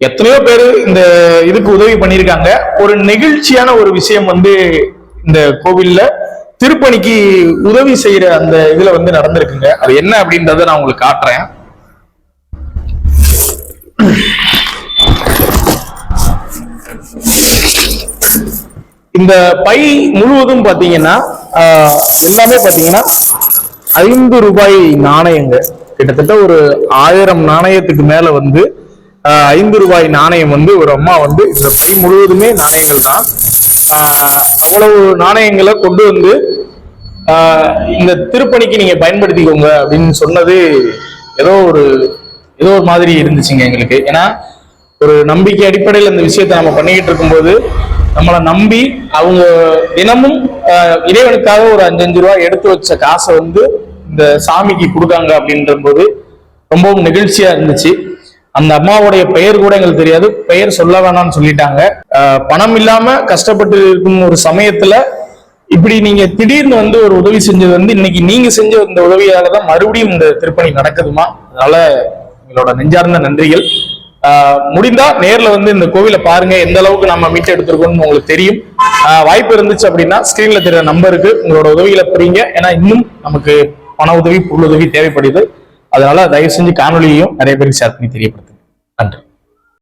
எத்தனையோ பேர் இந்த இதுக்கு உதவி பண்ணியிருக்காங்க. ஒரு நெகிழ்ச்சியான ஒரு விஷயம் வந்து இந்த கோவில்ல திருப்பணிக்கு உதவி செய்யற அந்த இதுல வந்து நடந்திருக்குங்க. அது என்ன அப்படின்றத நான் உங்களுக்கு காட்டுறேன். இந்த பை முழுவதும் பாத்தீங்கன்னா எல்லாமே பாத்தீங்கன்னா ஐந்து ரூபாய் நாணயங்க. கிட்டத்தட்ட ஒரு ஆயிரம் நாணயத்துக்கு மேல வந்து ஐந்து ரூபாய் நாணயம் வந்து ஒரு அம்மா வந்து இந்த பை முழுவதுமே நாணயங்கள் தான். அவ்வளவு நாணயங்களை கொண்டு வந்து இந்த திருப்பணிக்கு நீங்க பயன்படுத்திக்கோங்க அப்படின்னு சொன்னது ஏதோ ஒரு ஏதோ ஒரு மாதிரி இருந்துச்சுங்க எங்களுக்கு. ஏன்னா ஒரு நம்பிக்கை அடிப்படையில் இந்த விஷயத்தை நம்ம பண்ணிக்கிட்டு இருக்கும்போது நம்மளை நம்பி அவங்க தினமும் இறைவனுக்காக ஒரு அஞ்சஞ்சு ரூபாய் எடுத்து வச்ச காசை வந்து இந்த சாமிக்கு கொடுக்காங்க அப்படின்ற போது ரொம்பவும் நெகிழ்ச்சியா இருந்துச்சு. அந்த அம்மாவுடைய பெயர் கூட எங்களுக்கு தெரியாது. பெயர் சொல்ல வேணாம்னு சொல்லிட்டாங்க. பணம் இல்லாம கஷ்டப்பட்டு இருக்கும் ஒரு சமயத்துல இப்படி நீங்க திடீர்னு வந்து ஒரு உதவி செஞ்சது வந்து இன்னைக்கு நீங்க செஞ்ச இந்த உதவியால தான் மறுபடியும் இந்த திருப்பணி நடக்குதுமா? அதனால எங்களோட நெஞ்சார்ந்த நன்றிகள். முடிந்தா நேர்ல வந்து இந்த கோவிலை பாருங்க. எந்த அளவுக்கு நம்ம மீட்டு எடுத்திருக்கோம்னு உங்களுக்கு தெரியும். வாய்ப்பு இருந்துச்சு அப்படின்னா ஸ்கிரீன்ல தெரியற நம்பருக்கு உங்களோட உதவிகளை பெறீங்க ஏன்னா இன்னும் நமக்கு பண உதவி பொருள் உதவி தேவைப்படுது. அதனால தயவு செஞ்சு காணொலியையும் நிறைய பேருக்கு ஷேர் பண்ணி தெரியப்படுத்துங்க.